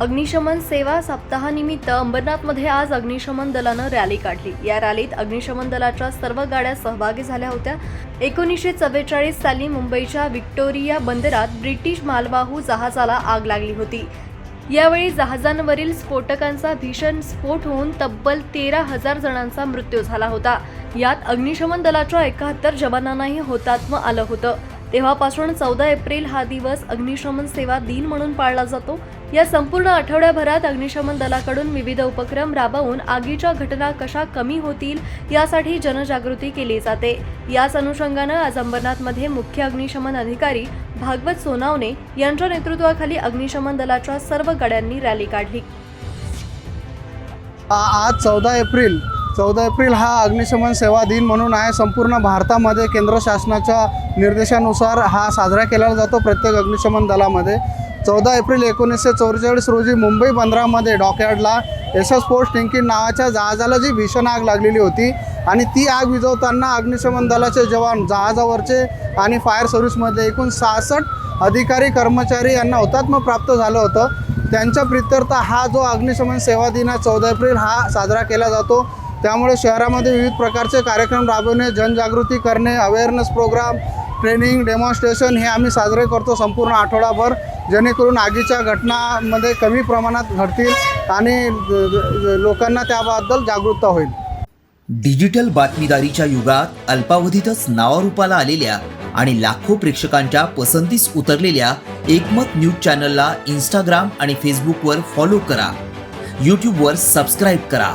अग्निशमन सेवा सप्ताहानिमित्त अंबरनाथमध्ये आज अग्निशमन दलानं रॅली काढली. या रॅलीत अग्निशमन दलाच्या सर्व गाड्या सहभागी झाल्या होत्या. एकोणीसशे चव्वेचाळीस साली मुंबईच्या व्हिक्टोरिया बंदरात ब्रिटिश मालवाहू जहाजाला आग लागली होती. यावेळी जहाजांवरील स्फोटकांचा भीषण स्फोट होऊन तब्बल तेरा हजार जणांचा मृत्यू झाला होता. यात अग्निशमन दलाच्या एकाहत्तर जवानांनाही होतात्म आलं होतं. तेव्हापासून चौदा एप्रिल हा दिवस अग्निशमन सेवा दिन म्हणून पाळला जातो. या संपूर्ण आठवड्याभरात अग्निशमन दलाकडून विविध उपक्रम राबवून आगीच्या घटना कशा कमी होतील यासाठी जनजागृती केली जाते. याच अनुषंगानं आज अंबरनाथमध्ये मुख्य अग्निशमन अधिकारी भागवत सोनावणे यांच्या नेतृत्वाखाली अग्निशमन दलाच्या सर्व गाड्यांनी रॅली काढली. आज चौदा एप्रिल चौदा एप्रिल हा अग्निशमन सेवा दिन म्हणून आहे. संपूर्ण भारतामध्ये केंद्र शासनाच्या निर्देशानुसार हा साजरा केला जातो प्रत्येक अग्निशमन दलामध्ये. चौदा एप्रिल एकोणीसशे चौवेचाळीस रोजी मुंबई बंदरामध्ये डॉकयार्डला एस एस पोस्ट टिंकिन नावाच्या जहाजाला जी भीषण आग लागलेली होती आणि ती आग विझवताना अग्निशमन दलाचे जवान जहाजावरचे आणि फायर सर्व्हिसमधले एकूण सहासष्ट अधिकारी कर्मचारी यांना हुतात्म प्राप्त झालं होतं. त्यांच्या प्रित्यर्थ हा जो अग्निशमन सेवा दिन आहे चौदा एप्रिल हा साजरा केला जातो. त्यामुळे शहरामध्ये विविध प्रकारचे कार्यक्रम राबवणे जनजागृती करणे अवेअरनेस प्रोग्राम ट्रेनिंग डेमॉन्स्ट्रेशन हे आम्ही साजरे करतो संपूर्ण आठवडाभर. जेणेकरून आगीच्या घटनामध्ये कमी प्रमाणात घडतील आणि लोकांना त्याबद्दल जागरूकता होईल. डिजिटल बातमीदारीच्या युगात अल्पावधीतच नावारूपाला आलेल्या आणि लाखो प्रेक्षकांच्या पसंतीस उतरलेल्या एकमत न्यूज चॅनलला इंस्टाग्राम आणि फेसबुकवर फॉलो करा. यूट्यूबवर सबस्क्राईब करा.